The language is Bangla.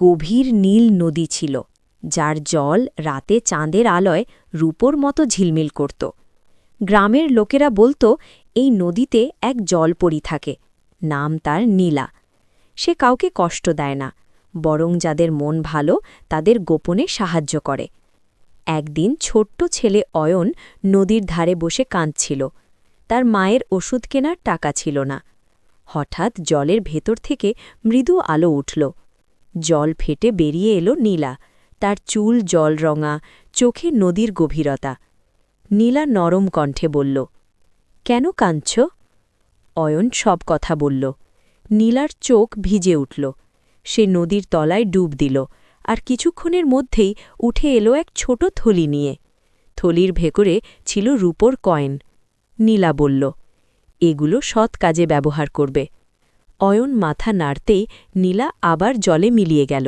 গভীর নীল নদী ছিল, যার জল রাতে চাঁদের আলোয় রূপোর মতো ঝিলমিল করত। গ্রামের লোকেরা বলতো, এই নদীতে এক জলপরি থাকে, নাম তার নীলা। সে কাউকে কষ্ট দেয় না, বরং যাদের মন ভালো, তাদের গোপনে সাহায্য করে। একদিন ছোট্ট ছেলে অয়ন নদীর ধারে বসে কাঁদছিল। তার মায়ের ওষুধ কেনার টাকা ছিল না। হঠাৎ জলের ভেতর থেকে মৃদু আলো উঠল। জল ফেটে বেরিয়ে এলো নীলা। তার চুল জল রঙা, চোখে নদীর গভীরতা। নীলা নরম কণ্ঠে বলল, কেন কাঁদছ? অয়ন সব কথা বলল। নীলার চোখ ভিজে উঠল। সে নদীর তলায় ডুব দিল আর কিছুক্ষণের মধ্যেই উঠে এলো এক ছোট থলি নিয়ে। থলির ভেতরে ছিল রূপোর কয়েন। নীলা বলল, এগুলো সৎ কাজে ব্যবহার করবে। অয়ন মাথা নাড়তেই নীলা আবার জলে মিলিয়ে গেল।